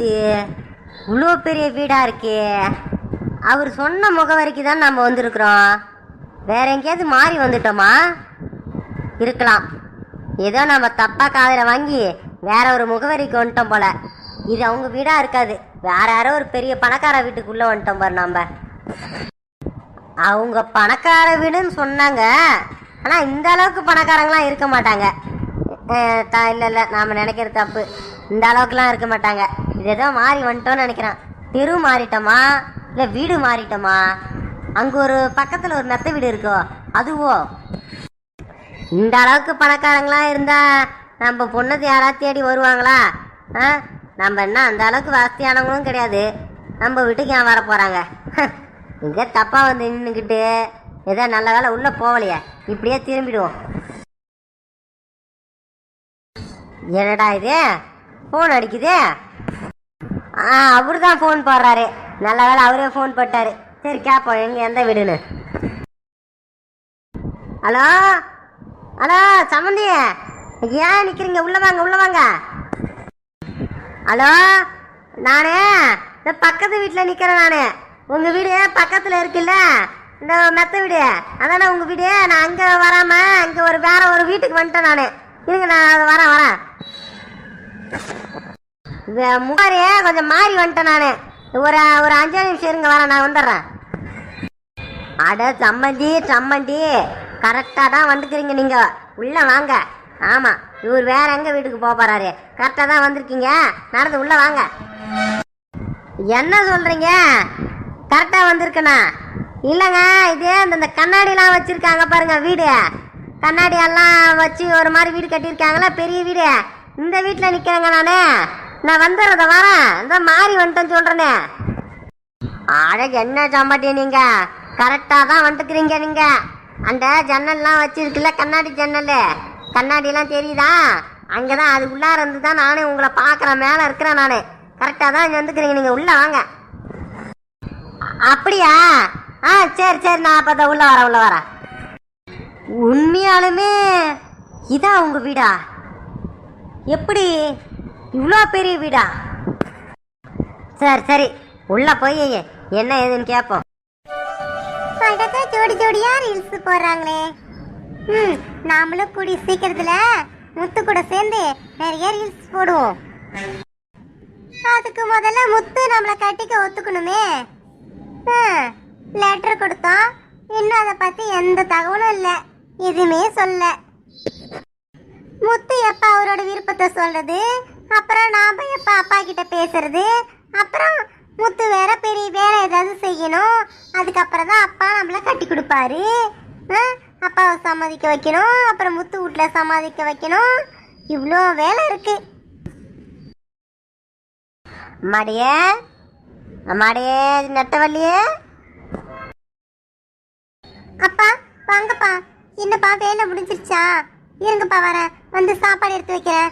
இது இவ்வளோ பெரிய வீடாக இருக்கே. அவர் சொன்ன முகவரிக்கு தான் நம்ம வந்திருக்கிறோம். வேற எங்கேயாவது மாறி வந்துட்டோமா? இருக்கலாம். ஏதோ நம்ம தப்பாக காதில் வாங்கி வேற ஒரு முகவரிக்கு வந்துட்டோம் போல. இது அவங்க வீடாக இருக்காது. வேற யாரோ ஒரு பெரிய பணக்கார வீட்டுக்குள்ளே வந்துட்டோம் பாரு நம்ம அவங்க பணக்கார வீடுன்னு சொன்னாங்க. ஆனால் இந்த அளவுக்கு பணக்காரங்களாம் இருக்க மாட்டாங்க. தா இல்லை இல்லை நாம் நினைக்கிறது தப்பு. இந்த அளவுக்குலாம் இருக்க மாட்டாங்க. இது ஏதோ மாறி வந்துட்டோம்னு நினைக்கிறேன். தெரு மாறிட்டோமா? இல்லை வீடு மாறிட்டோமா? அங்கே ஒரு பக்கத்தில் ஒரு மெத்த வீடு இருக்கோ அதுவோ? இந்த அளவுக்கு பணக்காரங்களாம் இருந்தால் நம்ம பொண்ணத்தை யாராவது தேடி வருவாங்களா? ஆ? நம்ம என்ன அந்த அளவுக்கு வசதியானவங்களும் கிடையாது. நம்ம வீட்டுக்கு ஏன் வர போகிறாங்க இங்கே தப்பாக வந்து நின்றுக்கிட்டு ஏதோ நல்ல வேலை உள்ளே போகலையே. இப்படியே திரும்பிடுவோம். என்னடா இது? ஃபோன் அடிக்குது? ஆ அவரு தான் ஃபோன் போடுறாரு. நல்ல வேலை அவரே ஃபோன் போட்டாரு. சரி கேட்போம் எங்கே எந்த வீடுன்னு? ஹலோ? ஹலோ சம்மந்தி ஏன் நிற்கிறீங்க உள்ளே வாங்க உள்ளே வாங்க. ஹலோ? நானே? இந்த பக்கத்து வீட்டில் நிற்கிறேன் நான். உங்கள் வீடு பக்கத்தில் இருக்குல்ல? இந்த மெத்த வீடு. அதானே உங்கள் வீடு? நான் அங்கே வராமல் அங்கே ஒரு வேற ஒரு வீட்டுக்கு வந்துட்டேன் நான். இருங்க நான் வரேன் வரேன். வே- கொஞ்சம் மாறி வந்துட்டேன் நான். ஒரு ஒரு அஞ்சு நிமிஷம் இருங்க வரேன் நான் வந்துடுறேன். அட சம்மந்தி சம்மந்தி. கரெக்டாக தான் வந்துக்கிறீங்க நீங்கள் உள்ளே வாங்க. ஆமாம் இவர் வேற எங்கே வீட்டுக்கு போக போகிறாரு கரெக்டாக தான் வந்திருக்கீங்க. நடந்து உள்ளே வாங்க. என்ன சொல்கிறீங்க கரெக்டாக வந்திருக்கண்ணா இல்லைங்க இதே இந்த இந்த கண்ணாடிலாம் வச்சுருக்காங்க பாருங்க வீடு. கண்ணாடி எல்லாம் வச்சு ஒரு மாதிரி வீடு கட்டியிருக்காங்களா பெரிய வீடு. இந்த வீட்டில் நிற்கிறேங்க நான். நான் வந்துடுறத வரேன் இந்த மாறி வந்துட்டேன்னு சொல்கிறேனே அழகு என்ன சாம்பாட்டி நீங்க? கரெக்டாக தான் வந்துக்கிறீங்க நீங்க. அந்த ஜன்னல்லாம் வச்சிருக்குல்ல கண்ணாடி ஜன்னல். கண்ணாடிலாம் தெரியுதா? அங்கதான் அது உள்ளார இருந்து தான் நானே உங்களை பார்க்குறேன் மேலே இருக்கிறேன் நான். கரெக்டாக தான் இங்கே வந்துக்கிறீங்க நீங்கள் உள்ளே வாங்க. அப்படியா? ஆ சரி சரி நான் அப்போ தான் உள்ள வரேன் உள்ள வரேன். உண்மையாலுமே இதான் உங்கள் வீடா? எப்படி? இவ்வளோ பெரிய வீடா? சரி சரி. உள்ள போய் என்ன ஏதுன்னு கேட்போம் அழகா ஜோடி ஜோடியா ரீல்ஸ் போடுறாங்களே. ம் நாமளும் கூடி சீக்கிரத்துல முத்து கூட சேர்ந்து நிறைய ரீல்ஸ் போடுவோம். அதுக்கு முதல்ல முத்து நம்மளை கட்டிக்க ஒத்துக்கணுமே. லெட்டர் கொடுத்தோம் இன்னும் அதை பற்றி எந்த தகவலும் இல்லை. எதுவுமே சொல்ல. முத்து எப்போ அவரோட விருப்பத்தை சொல்கிறது அப்புறம் நாம எப்ப அப்பா கிட்ட பேசுறது. அப்புறம் முத்து வேற பெரிய வேலை ஏதாவது செய்யணும். அதுக்கப்புறம் தான் அப்பா நம்மள கட்டி கொடுப்பாரு. அப்பாவை சமாதிக்க வைக்கணும். அப்புறம் முத்து வீட்டில் சமாதிக்க வைக்கணும். இவ்வளோ வேலை இருக்கு. அம்மாடியே அம்மாடியே நட்டவள்ளியே. அப்பா வாங்கப்பா. என்னப்பா வேலை முடிஞ்சிருச்சா? இருங்கப்பா வரேன். வந்து சாப்பாடு எடுத்து வைக்கிறேன்.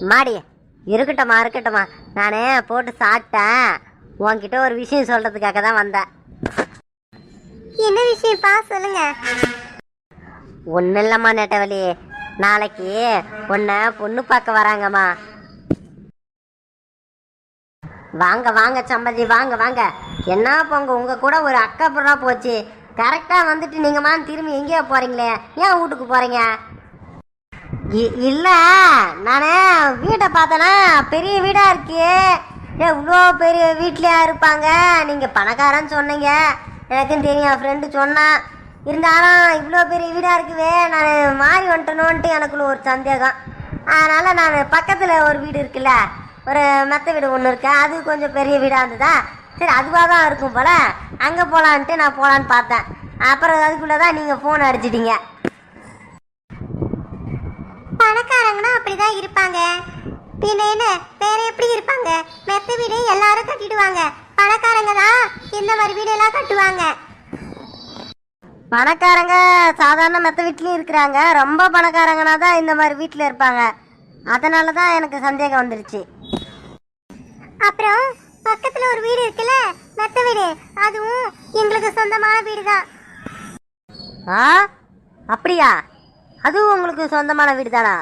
மாடி இருக்கட்டும்மா இருக்கட்டும்மா. நானே போட்டு சாப்பிட்டேன். உன்கிட்ட ஒரு விஷயம் சொல்றதுக்காக தான் வந்தேன். என்ன விஷயம்ப்பா? சொல்லுங்க. ஒன்றும் இல்லைம்மா நெட்டவள்ளி நாளைக்கு உன்னை பொண்ணு பார்க்க வராங்கம்மா. வாங்க வாங்க சம்பந்தி வாங்க வாங்க. என்ன போங்க? உங்க கூட ஒரு அக்கா போச்சு. கரெக்டாக வந்துட்டு நீங்கம்மா திரும்பி எங்கேயோ போறீங்களே? ஏன் வீட்டுக்கு போறீங்க? இ- இல்லை நானே வீட்டை பார்த்தேன்னா பெரிய வீடாக இருக்கு. ஏ இவ்வளோ பெரிய வீட்லையா இருப்பாங்க? நீங்கள் பணக்காரன்னு சொன்னீங்க. எனக்கும் தெரியும் என் ஃப்ரெண்டு சொன்னான் இருந்தாலும் இவ்வளோ பெரிய வீடாக இருக்குவே நான் மாறி வந்துட்டணுன்ட்டு எனக்குள்ள ஒரு சந்தேகம். அதனால் நான் பக்கத்தில் ஒரு வீடு இருக்குல்ல ஒரு மெத்த வீடு ஒன்று இருக்கு. அது கொஞ்சம் பெரிய வீடாக இருந்ததா? சரி அதுவாக தான் இருக்கும் போல். அங்கே போகலான்ட்டு நான் போகலான்னு பார்த்தேன். அப்புறம் அதுக்குள்ளே தான் நீங்கள் ஃபோன் அடிச்சிட்டிங்க. பணக்காரங்கன்னா அப்படிதான் இருப்பாங்க. பின்ன என்ன? வேற எப்படி இருப்பாங்க? மெத்த வீடு எல்லாரும் கட்டிடுவாங்க. பணக்காரங்க தான் இந்த மாதிரி வீடு எல்லாம் கட்டுவாங்க. பணக்காரங்க சாதாரண மெத்த வீட்லயும் இருக்கிறாங்க. ரொம்ப பணக்காரங்கன்னா தான் இந்த மாதிரி வீட்டில் இருப்பாங்க. அதனால தான் எனக்கு சந்தேகம் வந்துருச்சு. அப்புறம் பக்கத்துல ஒரு வீடு இருக்குல்ல? மெத்த வீடு. அதுவும் எங்களுக்கு சொந்தமான வீடு தான் ஆ? அப்படியா? அதுவும் உங்களுக்கு சொந்தமான வீடு தானா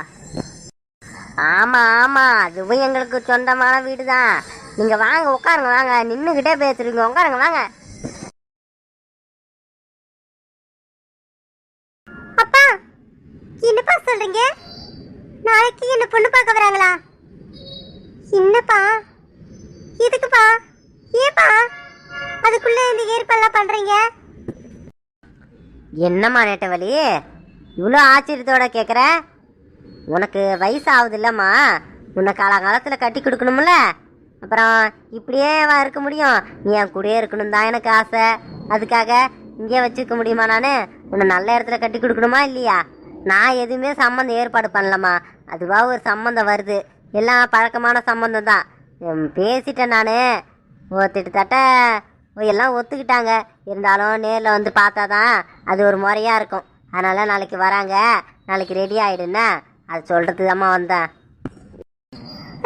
ஆமா ஆமா. அதுவும் எங்களுக்கு சொந்தமான வீடு தான் நீங்க வாங்க உட்காருங்க வாங்க. நின்னுகிட்டே பேசுறீங்க. உட்காருங்க வாங்க. அப்பா என்னப்பா சொல்றீங்க? நாளைக்கு என்ன பொண்ணு பார்க்க வராங்களா? என்னப்பா? எதுக்குப்பா? ஏப்பா அதுக்குள்ள இந்த ஏற்பாடுலாம் பண்றீங்க? என்னம்மா நெட்டவலி இவ்வளோ ஆச்சரியத்தோட கேட்குற உனக்கு வயசு ஆகுது இல்லம்மா உன்னை காலகாலத்தில் கட்டி கொடுக்கணும்ல. அப்புறம் இப்படியே வா இருக்க முடியும்? நீ என் கூடயே இருக்கணும் தான் எனக்கு ஆசை. அதுக்காக இங்கே வச்சுக்க முடியுமா நான்? உன்னை நல்ல இடத்துல கட்டி கொடுக்கணுமா இல்லையா? நான் எதுவுமே சம்மந்தம் ஏற்பாடு பண்ணலம்மா. அதுவாக ஒரு சம்மந்தம் வருது. எல்லாம் பழக்கமான சம்மந்தம் தான். பேசிட்டேன் நான். கிட்டத்தட்ட எல்லாம் ஒத்துக்கிட்டாங்க. இருந்தாலும் நேரில் வந்து பார்த்தா தான் அது ஒரு முறையாக இருக்கும். அதனால் நாளைக்கு வராங்க. நாளைக்கு ரெடி ஆகிடுன்னா அது சொல்கிறதுக்கு தாம்மா வந்தேன்.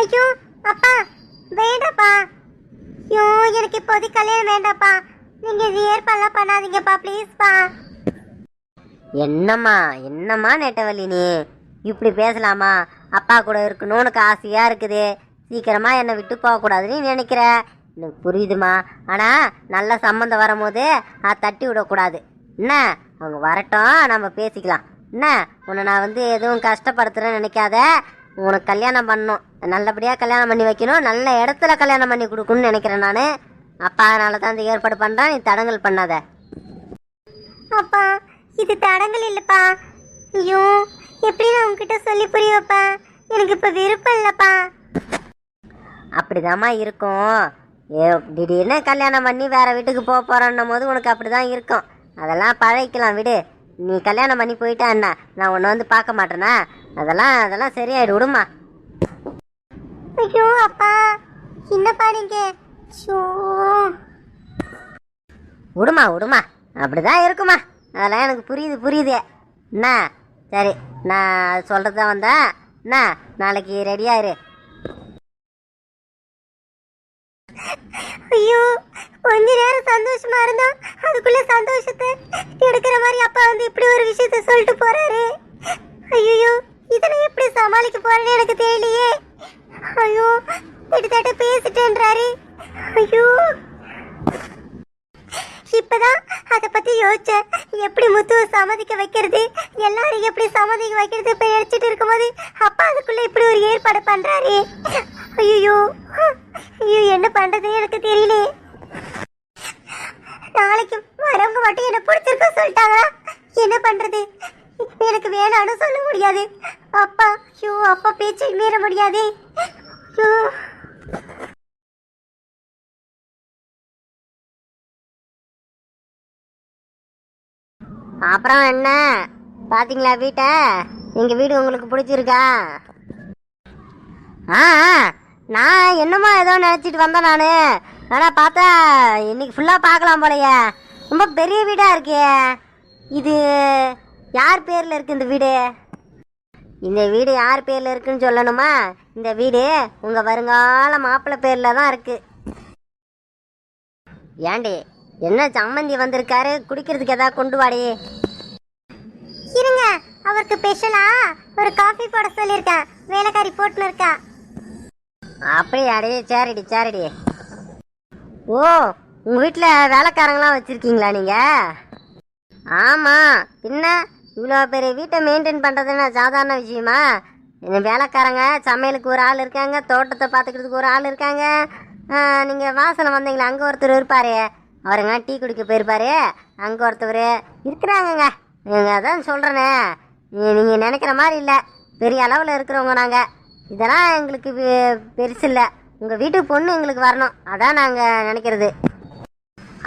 ஐயோ அப்பா வேண்டாப்பா. ஐயோ எனக்கு இப்போதைக்கு கல்யாணம் வேண்டாப்பா. நீங்க இது ஏற்பாடுலாம் பண்ணாதீங்கப்பா ப்ளீஸ்ப்பா. என்னம்மா என்னம்மா நெட்டவள்ளி நீ? இப்படி பேசலாமா? அப்பா கூட இருக்கணும்னு ஆசையாக இருக்குது. சீக்கிரமாக என்னை விட்டு போகக்கூடாதுன்னு நினைக்கிற. எனக்கு புரியுதுமா ஆனால் நல்ல சம்மந்தம் வரும்போது அதை தட்டி விடக்கூடாது. என்ன? அவங்க வரட்டும் நம்ம பேசிக்கலாம். என்ன? உன்னை நான் வந்து எதுவும் கஷ்டப்படுத்துறேன்னு நினைக்காத. உனக்கு கல்யாணம் பண்ணணும் நல்லபடியாக கல்யாணம் பண்ணி வைக்கணும். நல்ல இடத்துல கல்யாணம் பண்ணி கொடுக்கணும்னு நினைக்கிறேன் நான். அப்பா அதனால தான் இந்த ஏற்பாடு பண்ணுறேன் நீ தடங்கல் பண்ணாத. அப்பா இது தடங்கள் இல்லைப்பா. ஐயோ எப்படி நான் உங்ககிட்ட சொல்லி புரிய வைப்பேன்? எனக்கு இப்போ விருப்பம் இல்லைப்பா. அப்படிதாம்மா இருக்கும். ஏ திடீர்னு கல்யாணம் பண்ணி வேற வீட்டுக்கு போக போகிறோன்னும் போது உனக்கு அப்படிதான் இருக்கும். அதெல்லாம் பழகிக்கலாம் விடு. நீ கல்யாணம் பண்ணி போயிட்டா என்ன? நான் உன்னை வந்து பார்க்க மாட்டேனா? அதெல்லாம் அதெல்லாம் சரியாயிடு விடுமா. ஐயோ அப்பா. என்னப்பா நீங்க? விடுமா விடுமா. அப்படிதான் இருக்குமா. அதெல்லாம் எனக்கு புரியுது புரியுது. என்ன? சரி நான் சொல்கிறது தான் வந்தேன். என்ன? நாளைக்கு ரெடியாயிரு ஐயோ கொஞ்ச நேரம் சந்தோஷமா இருந்தா அதுக்குள்ள சந்தோஷத்தை எடுக்கிற மாதிரி அப்பா வந்து இப்படி ஒரு விஷயத்த சொல்லிட்டு போறாரு. ஐயோ இதனை எப்படி சமாளிக்க போறேன்னு எனக்கு தெரியலையே. ஐயோ கிட்டத்தட்ட பேசிட்டேன்றாரு. ஐயோ. இப்பதான் அதை பத்தி யோசிச்சேன் எப்படி முத்துவை சம்மதிக்க வைக்கிறது எல்லாரும் எப்படி சம்மதிக்க வைக்கிறது இப்ப நினைச்சிட்டு இருக்கும்போது அப்பா அதுக்குள்ள இப்படி ஒரு ஏற்பாடு பண்றாரு. ஐயோ ஐயோ என்ன பண்றதுன்னு எனக்கு தெரியல. நாளைக்கு வரவங்க மட்டும் என்ன பிடிச்சிருக்க சொல்லிட்டாங்க என்ன பண்றது? எனக்கு வேணாம்னு சொல்ல முடியாது. அப்பா ஐயோ அப்பா பேச்சை மீற முடியாது. ஐயோ. அப்புறம் என்ன? பாத்தீங்களா வீட்டை? எங்கள் வீடு உங்களுக்கு பிடிச்சிருக்கா? ஆ ஆ, நான் என்னமோ ஏதோ நினச்சிட்டு வந்தேன் நான். ஆனால் பார்த்தா இன்னைக்கு ஃபுல்லாக பார்க்கலாம் போலையே. ரொம்ப பெரிய வீடாக இருக்கே. இது யார் பேரில் இருக்கு இந்த வீடு? இந்த வீடு யார் பேரில் இருக்குன்னு சொல்லணுமா? இந்த வீடு உங்கள் வருங்கால மாப்பிள்ளை பேரில் தான் இருக்கு. ஏண்டி என்ன சம்மந்தி வந்திருக்காரு? குடிக்கிறதுக்கு ஏதாவது கொண்டு வாடி. இருங்க அவருக்கு ஸ்பெஷலா ஒரு காஃபி போட சொல்லியிருக்கேன். வேலைக்காரி போட்டுன்னு இருக்கா. அப்படியாடி சரிடி சரிடி. ஓ உங்க வீட்டில் வேலைக்காரங்களாம் வச்சுருக்கீங்களா நீங்க? ஆமாம் பின்ன இவ்வளோ பெரிய வீட்டை மெயின்டைன் பண்ணுறதுன்னா சாதாரண விஷயமா? எங்கள் வேலைக்காரங்க சமையலுக்கு ஒரு ஆள் இருக்காங்க தோட்டத்தை பார்த்துக்கிறதுக்கு ஒரு ஆள் இருக்காங்க. நீங்கள் வாசனை வந்தீங்களா? அங்கே ஒருத்தர் இருப்பார். அவருங்க டீ குடிக்க போயிருப்பார். அங்கே ஒருத்தவர் இருக்கிறாங்கங்க. நீங்கள் அதான் சொல்கிறேனே நீங்கள் நினைக்கிற மாதிரி இல்லை. பெரிய அளவில் இருக்கிறவங்க நாங்கள் இதெல்லாம் எங்களுக்கு பெருசு இல்லை. உங்கள் வீட்டுக்கு பொண்ணு எங்களுக்கு வரணும். அதான் நாங்கள் நினைக்கிறது.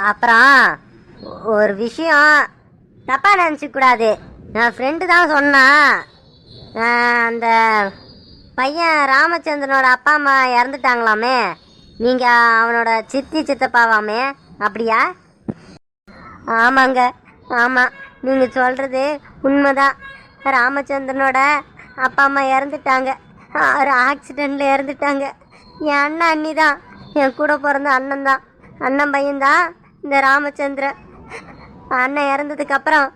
அப்புறம் ஒரு விஷயம் தப்பாக நினச்சிக்கூடாது என் ஃப்ரெண்டு தான் சொன்னான் அந்த பையன் ராமச்சந்திரனோட அப்பா அம்மா இறந்துட்டாங்களாமே. நீங்கள் அவனோட சித்தி சித்தப்பாவாமே? அப்படியா? ஆமாங்க. ஆமாம் நீங்கள் சொல்கிறது உண்மைதான். ராமச்சந்திரனோட அப்பா அம்மா இறந்துட்டாங்க. ஒரு ஆக்சிடெண்ட்டில் இறந்துட்டாங்க. என் அண்ணன் அண்ணி தான் என் கூட பிறந்த அண்ணன் தான். அண்ணன் பையன்தான் இந்த ராமச்சந்திரன். அண்ணன் இறந்ததுக்கப்புறம்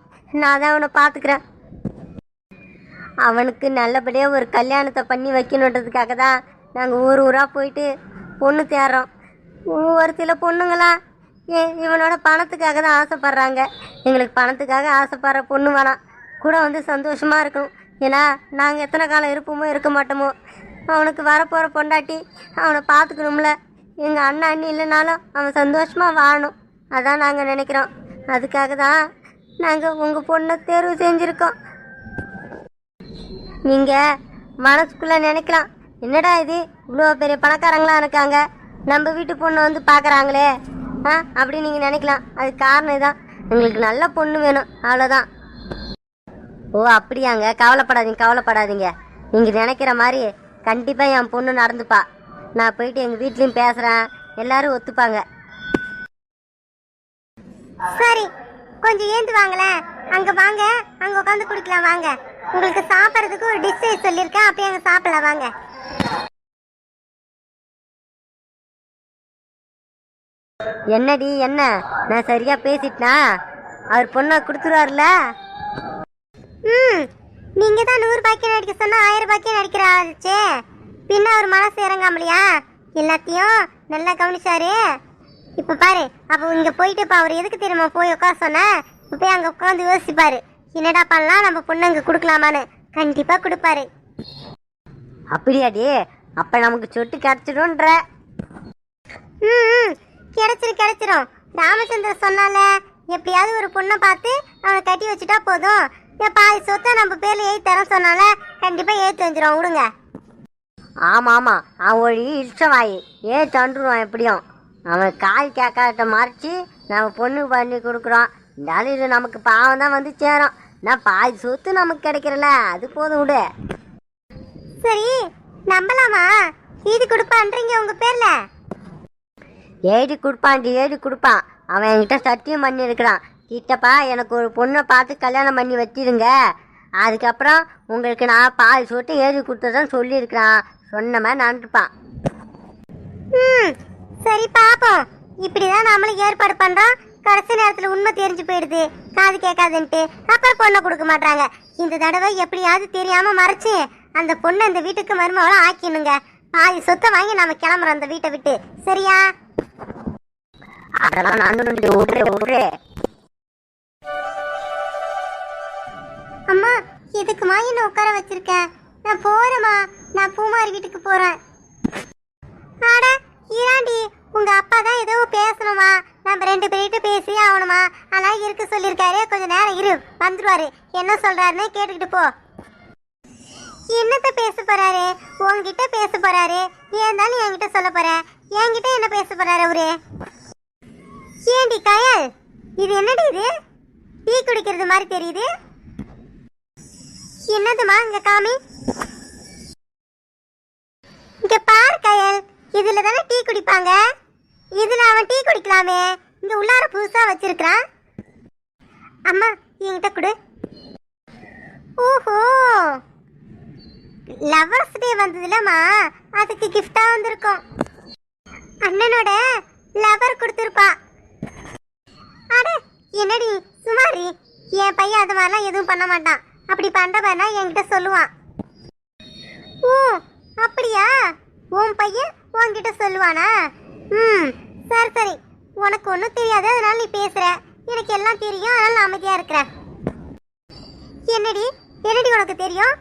நான் தான் அவனை பார்த்துக்கிறேன். அவனுக்கு நல்லபடியாக ஒரு கல்யாணத்தை பண்ணி வைக்கணுன்றதுக்காக தான் நாங்கள் ஊர் ஊராக போயிட்டு பொண்ணு தேடுறோம். ஒரு சில பொண்ணுங்களா ஏ இவனோட பணத்துக்காக தான் ஆசைப்பட்றாங்க. எங்களுக்கு பணத்துக்காக ஆசைப்படுற பொண்ணு வேணாம். கூட வந்து சந்தோஷமாக இருக்கணும். ஏன்னா நாங்கள் எத்தனை காலம் இருப்போமோ இருக்க மாட்டோமோ. அவனுக்கு வரப்போகிற பொண்டாட்டி அவனை பார்த்துக்கணும்ல எங்கள் அண்ணன் அண்ணி இல்லைனாலும் அவன் சந்தோஷமாக வாழணும். அதான் நாங்கள் நினைக்கிறோம். அதுக்காக தான் நாங்கள் உங்கள் பொண்ணை தேர்வு செஞ்சுருக்கோம். நீங்கள் மனசுக்குள்ளே நினைக்கலாம். என்னடா இது? இவ்வளோ பெரிய பணக்காரங்களாம் இருக்காங்க. நம்ம வீட்டு பொண்ணை வந்து பார்க்குறாங்களே ஆ அப்படின்னு நீங்கள் நினைக்கலாம். அது காரணம் இதுதான் எங்களுக்கு நல்ல பொண்ணு வேணும். அவ்வளோதான் ஓ அப்படியாங்க. கவலைப்படாதீங்க கவலைப்படாதீங்க. நீங்கள் நினைக்கிற மாதிரி கண்டிப்பாக என் பொண்ணு நடந்துப்பா. நான் போயிட்டு எங்கள் வீட்லேயும் பேசுகிறேன் எல்லாரும் ஒத்துப்பாங்க. சரி கொஞ்சம் ஏந்து வாங்களேன். அங்க வாங்க அங்க உட்காந்து குடிக்கலாம் வாங்க. உங்களுக்கு சாப்பிட்றதுக்கு ஒரு டிஷ் சொல்லியிருக்கேன். அப்படியே அங்க சாப்பிடலாம் வாங்க. என்னடி என்ன? நான் சரியாக பேசிட்டனா? அவர் பொண்ணை கொடுத்துருவார்ல? ம். நீங்க தான் நூறு பாக்கியம் நடிக்க சொன்னா ஆயிரம் பாக்கியம் நடிக்கிறாச்சே பின்ன அவர் மனசு இறங்காமலையா? எல்லாத்தையும் நல்லா கவனிச்சாரு. இப்ப பாரு அப்போ இங்க போயிட்டு இப்ப அவர் எதுக்கு தெரியுமா போய் உட்கார சொன்ன? போய் அங்க உட்காந்து யோசிப்பாரு. என்னடா பண்ணலாம்? நம்ம பொண்ணு அங்க கொடுக்கலாமான்னு. கண்டிப்பா கொடுப்பாரு. அப்படியாடி அப்போ நமக்கு சொட்டு கிடச்சிடும்ன்ற. ம் ம், கிடைச்சிரும் கிடைச்சிரும். ராமச்சந்திரன் சொன்னால எப்படியாவது ஒரு பொண்ணை பார்த்து அவனை கட்டி வச்சுட்டா போதும். என் பாதி சொத்தை நம்ம பேர்ல எழுதி தரேன் சொன்னால கண்டிப்பா எழுத்து வந்துடும் விடுங்க. ஆமாம் ஆமாம் அவன் ஒரு இஷ்டவாயி. ஏ தண்டுருவான் எப்படியும். அவன் காய் கேட்காட்ட மறைச்சி நம்ம பொண்ணு பண்ணி கொடுக்குறோம். இருந்தாலும் இது நமக்கு பாவம் தான் வந்து சேரும். நான் பாதி சொத்து நமக்கு கிடைக்கிறல. அது போதும் விடு. சரி நம்பலாமா? இது கொடுப்பான்றீங்க உங்க பேர்ல. ஏடி கொடுப்பான்டி ஏடி கொடுப்பான். அவன் என்கிட்ட சத்தியம் பண்ணியிருக்கிறான். கிட்டப்பா எனக்கு ஒரு பொண்ணை பார்த்து கல்யாணம் பண்ணி வச்சிருங்க. அதுக்கப்புறம் உங்களுக்கு நான் பாதி சொட்டு ஏறி கொடுத்ததான் சொல்லியிருக்கிறான். சொன்ன மாதிரி நடந்துப்பான் ம் சரி பாப்போம். இப்படிதான் நாமளும் ஏற்பாடு பண்றோம். கடைசி நேரத்துல உண்மை தெரிஞ்சு போயிடுது. காது கேட்காதுன்ட்டு. அப்புறம் பொண்ணை கொடுக்க மாட்டாங்க. இந்த தடவை எப்படியாவது தெரியாம மறைச்சு அந்த பொண்ணை அந்த வீட்டுக்கு மருமகளும் ஆக்கினுங்க பாதி சொத்தை வாங்கி நாம கிளம்புறோம் அந்த வீட்டை விட்டு. சரியா? அதெல்லாம் நான் விட்ரு அம்மா எதுக்குமா என்ன உட்கார வச்சிருக்க? நான் போறேம்மா. நான் பூமாரி வீட்டுக்கு போறேன். ஆட ஈராண்டி உங்க அப்பா தான் ஏதோ பேசணுமா? நம்ம ரெண்டு பேர்கிட்ட பேசி ஆகணுமா? ஆனால் இருக்க சொல்லியிருக்காரு. கொஞ்ச நேரம் இரு வந்துருவாரு. என்ன சொல்றாருன்னு கேட்டுக்கிட்டு போ. என்னத்த பேச போறாரு? உங்ககிட்ட பேச போறாரு. ஏந்தாலும் என்கிட்ட சொல்ல போற. என்கிட்ட என்ன பேச போறாரு அவரு? ஏண்டி கயல்? இது என்னடி இது? டீ குடிக்கிறது மாதிரி தெரியுது. என்னதுமா இங்க காமி? இங்க பாரு கயல். இதுல தானே டீ குடிப்பாங்க? இதுல அவன் டீ குடிக்கலாமே. இங்க உள்ளார புதுசா வச்சிருக்கான் அம்மா என்கிட்ட கொடு. ஓஹோ. லவர்ஸ் டே வந்ததுலமா அதுக்கு கிஃப்டா வந்திருக்கும். அண்ணனோட லவர் கொடுத்துருப்பா. அட என்னடி சுமாரி. என் பையன் அது மாதிரிலாம் எதுவும் பண்ண மாட்டான். அப்படி பண்றவனா என்கிட்ட சொல்லுவான். ஓ அப்படியா? உன் பையன் உன்கிட்ட சொல்லுவானா? ம் சரி சரி. உனக்கு ஒன்றும் தெரியாது. அதனால நீ பேசுற. எனக்கு எல்லாம் தெரியும். அதனால நான் அமைதியா இருக்கிறேன். என்னடி? என்னடி உனக்கு தெரியும்?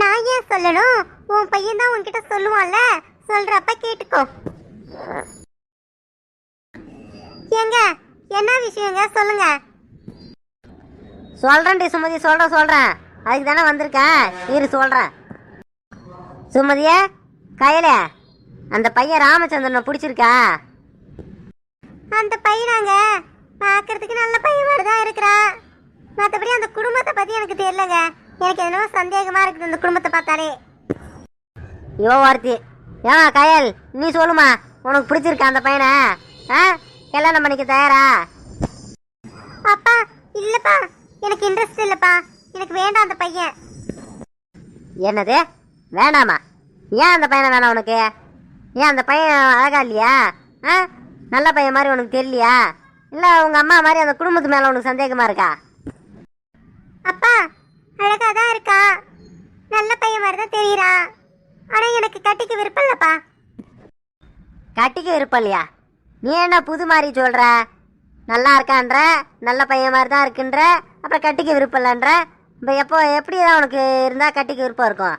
நான் ஏன் சொல்லணும்? உன் பையன் தான் உன்கிட்ட சொல்லுவான்ல. சொல்றப்ப கேட்டுக்கோ. ஏங்க என்ன விஷயங்க? சொல்லுங்க. சொல்கிறேன்டி சுமதி சொல்கிறேன் சொல்கிறேன் அதுக்கு தானே வந்திருக்கேன். இரு சொல்கிறேன் சுமதியே கையில. அந்த பையன் ராமச்சந்திரனை பிடிச்சிருக்கா? அந்த பையனாங்க பார்க்கறதுக்கு நல்ல பையன் மாதிரி தான் இருக்கிறான் மற்றபடி அந்த குடும்பத்தை பற்றி எனக்கு தெரியலங்க. எனக்கு என்னவோ சந்தேகமாக இருக்குது அந்த குடும்பத்தை பார்த்தாலே. இவ ஒருத்தி ஏமா கயல் நீ சொல்லுமா. உனக்கு பிடிச்சிருக்கா அந்த பையனை? ஆ? கல்யாணம் பண்ணிக்க தயாரா? அப்பா இல்லைப்பா. எனக்கு இன்ட்ரெஸ்ட் இல்லைப்பா. எனக்கு வேண்டாம் அந்த பையன். என்னது? வேணாமா? ஏன் அந்த பையனை வேணாம் உனக்கு? ஏன் அந்த பையன் அழகா இல்லையா? ஆ? நல்ல பையன் மாதிரி உனக்கு தெரியலையா? இல்லை உங்கள் அம்மா மாதிரி அந்த குடும்பத்து மேலே உனக்கு சந்தேகமாக இருக்கா? அப்பா அழகாக தான் இருக்கா. நல்ல பையன் மாதிரி தான் தெரியுறா. ஆனால் எனக்கு கட்டிக்க விருப்பம் இல்லைப்பா. கட்டிக்க விருப்பம் இல்லையா? நீ என்ன புது மாதிரி சொல்கிற நல்லா இருக்கான்ற நல்ல பையன் மாதிரி தான் இருக்குன்ற அப்புறம் கட்டிக்க விருப்பம் இல்லைன்ற. இப்போ எப்போ எப்படி தான் உனக்கு இருந்தால் கட்டிக்க விருப்பம் இருக்கும்?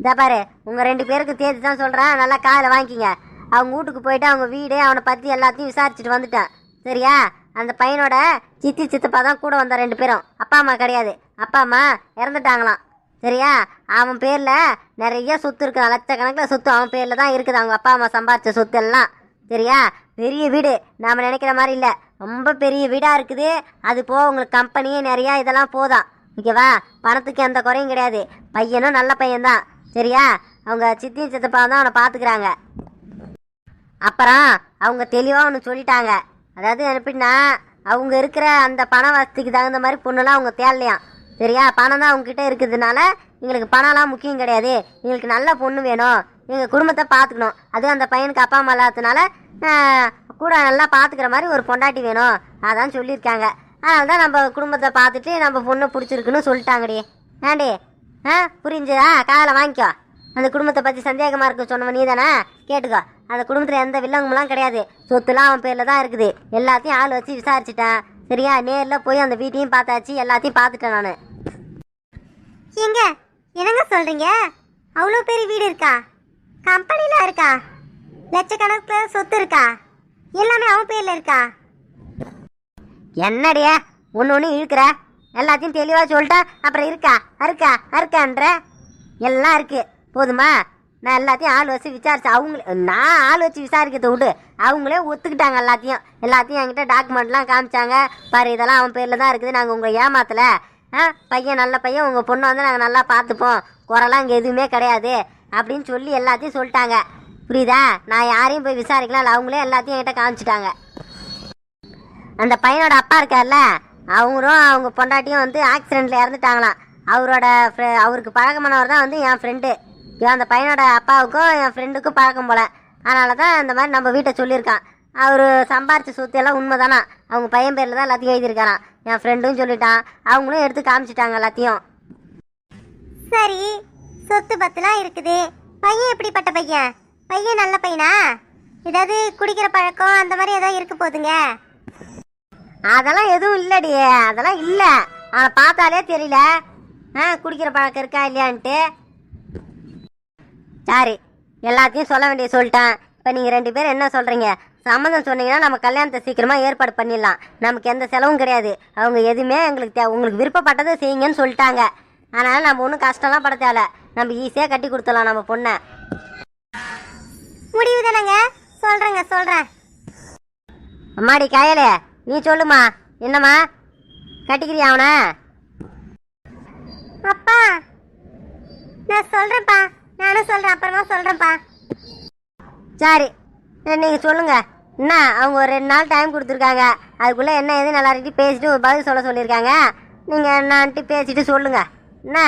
இதா பாரு உங்கள் ரெண்டு பேருக்கு தேதி தான் சொல்கிறேன் நல்லா காதில் வாங்கிக்கிங்க. அவங்க வீட்டுக்கு போயிட்டு அவங்க வீடு அவனை பற்றி எல்லாத்தையும் விசாரிச்சுட்டு வந்துட்டேன். சரியா? அந்த பையனோட சித்தி சித்தப்பா தான் கூட வந்த ரெண்டு பேரும். அப்பா அம்மா கிடையாது. அப்பா அம்மா இறந்துட்டாங்களாம். சரியா? அவன் பேரில் நிறைய சொத்து இருக்குது லட்சக்கணக்கில் சொத்து அவன் பேரில் தான் இருக்குது. அவங்க அப்பா அம்மா சம்பாதிச்ச சொத்து எல்லாம் சரியா? பெரிய வீடு. நாம் நினைக்கிற மாதிரி இல்லை. ரொம்ப பெரிய வீடாக இருக்குது. அது போக உங்களுக்கு கம்பெனி நிறையா இதெல்லாம் போதா ஓகேவா பணத்துக்கு எந்த குறையும் கிடையாது. பையனும் நல்ல பையன்தான் சரியா? அவங்க சித்தி சித்தப்பா தான் அவனை பார்த்துக்கிறாங்க அப்புறம் அவங்க தெளிவாக ஒன்று சொல்லிட்டாங்க. அதாவது எப்படின்னா அவங்க இருக்கிற அந்த பண வசதிக்கு தகுந்த மாதிரி பொண்ணுலாம் அவங்க தேடலையாம் சரியா? பணம் தான் அவங்ககிட்ட இருக்கிறதுனால எங்களுக்கு பணம்லாம் முக்கியம் கிடையாது. எங்களுக்கு நல்ல பொண்ணு வேணும். எங்கள் குடும்பத்தை பார்த்துக்கணும் அதுவும் அந்த பையனுக்கு அப்பா அம்மா இல்லாததுனால கூட நல்லா பார்த்துக்கிற மாதிரி ஒரு பொண்டாட்டி வேணும். அதான் சொல்லியிருக்காங்க. அதனால தான் நம்ம குடும்பத்தை பார்த்துட்டு நம்ம பொண்ணை பிடிச்சிருக்குன்னு சொல்லிட்டாங்கடி. ஏண்டி ஆ புரிஞ்சுதா? காதில் வாங்கிக்கோ. அந்த குடும்பத்தை பற்றி சந்தேகமாக இருக்க சொன்னவன் நீ தானே கேட்டுக்கோ. அந்த குடும்பத்தில் எந்த வில்லங்கமெல்லாம் கிடையாது. சொத்துலாம் அவன் பேரில் தான் இருக்குது. எல்லாத்தையும் ஆள் வச்சு விசாரிச்சிட்டேன். சரியா? நேரில் போய் அந்த வீட்டையும் பார்த்தாச்சு. எல்லாத்தையும் பார்த்துட்டேன் நான். எங்க? என்னங்க சொல்கிறீங்க அவ்வளோ பெரிய வீடு இருக்கா? கம்பெனிலாம் இருக்கா? லட்சக்கணக்கில் சொத்து இருக்கா? எல்லாமே அவன் பேர்ல இருக்கா? என்னடியா ஒன்று ஒன்று இழுக்கிற? எல்லாத்தையும் தெளிவாக சொல்லிட்டா அப்புறம் இருக்கா? அறுக்கா அறுக்கான்ற எல்லாம் இருக்கு. போதுமா? நான் எல்லாத்தையும் ஆள் வச்சு விசாரிச்சு அவங்க நான் ஆள் வச்சு விசாரிக்கிறத விட்டு அவங்களே ஒத்துக்கிட்டாங்க எல்லாத்தையும். எல்லாத்தையும் என்கிட்ட டாக்குமெண்ட்லாம் காமிச்சாங்க. பாரு இதெல்லாம் அவன் பேரில் தான் இருக்குது. நாங்கள் உங்களை ஏமாத்தல. ஆ பையன் நல்ல பையன் உங்கள் பொண்ணை வந்து நாங்கள் நல்லா பார்த்துப்போம். குறைலாம் இங்கே எதுவுமே கிடையாது. அப்படின்னு சொல்லி எல்லாத்தையும் சொல்லிட்டாங்க. புரியுதா? நான் யாரையும் போய் விசாரிக்கலாம் அவங்களே எல்லாத்தையும் என்கிட்ட காமிச்சிட்டாங்க. அந்த பையனோட அப்பா இருக்கார்ல அவங்களும் அவங்க பொண்டாட்டியும் வந்து ஆக்சிடெண்ட்டில் இறந்துட்டாங்களாம். அவரோட அவருக்கு பழக்கமானவர் தான் வந்து என் ஃப்ரெண்டு அந்த பையனோட அப்பாவுக்கும் என் ஃப்ரெண்டுக்கும் பழக்கம் போல. அதனால தான் இந்த மாதிரி நம்ம வீட்டை சொல்லியிருக்கான். அவர் சம்பாரித்த சொத்து எல்லாம் உண்மைதானா? அவங்க பையன் பேரில் தான் எல்லாத்தையும் எழுதியிருக்காரான் என் ஃப்ரெண்டும் சொல்லிட்டான். அவங்களும் எடுத்து காமிச்சிட்டாங்க எல்லாத்தையும். சரி சொத்து பத்துலாம் இருக்குது. பையன் எப்படிப்பட்ட பையன்? பையன் நல்ல பையனா? ஏதாவது குடிக்கிற பழக்கம் அந்த மாதிரி ஏதாவது இருக்க போகுதுங்க? அதெல்லாம் எதுவும் இல்லடி அதெல்லாம் இல்லை. அவனை பார்த்தாலே தெரியல. ஆ குடிக்கிற பழக்கம் இருக்கா இல்லையான்ட்டு. சரி எல்லாத்தையும் சொல்ல வேண்டிய சொல்லிட்டேன். இப்போ நீங்கள் ரெண்டு பேரும் என்ன சொல்கிறீங்க சம்மந்தம் சொன்னீங்கன்னா நம்ம கல்யாணத்தை சீக்கிரமாக ஏற்பாடு பண்ணிடலாம். நமக்கு எந்த செலவும் கிடையாது. அவங்க எதுவுமே எங்களுக்கு தே உங்களுக்கு விருப்பப்பட்டதை செய்யுங்கன்னு சொல்லிட்டாங்க. அதனால் நம்ம ஒன்றும் கஷ்டம்லாம் பட தேவையில்ல. நம்ம ஈஸியாக கட்டி கொடுத்துடலாம் நம்ம பொண்ணை. முடிவு தானேங்க சொல்றேங்க சொல்றேன். அம்மாடி காயலே நீ சொல்லுமா என்னம்மா? கட்டிக்கிறியா அவனை? அப்பா நான் சொல்றேன்ப்பா. நானும் சொல்றேன் அப்புறமா சொல்றேன்ப்பா. சரி நீங்கள் சொல்லுங்க. என்ன அவங்க ஒரு ரெண்டு நாள் டைம் கொடுத்துருக்காங்க. அதுக்குள்ளே என்ன எது எல்லார்கிட்டையும் பேசிட்டு ஒரு பதில் சொல்ல சொல்லியிருக்காங்க. நீங்கள் என்னான்ட்டு பேசிட்டு சொல்லுங்க. என்ன?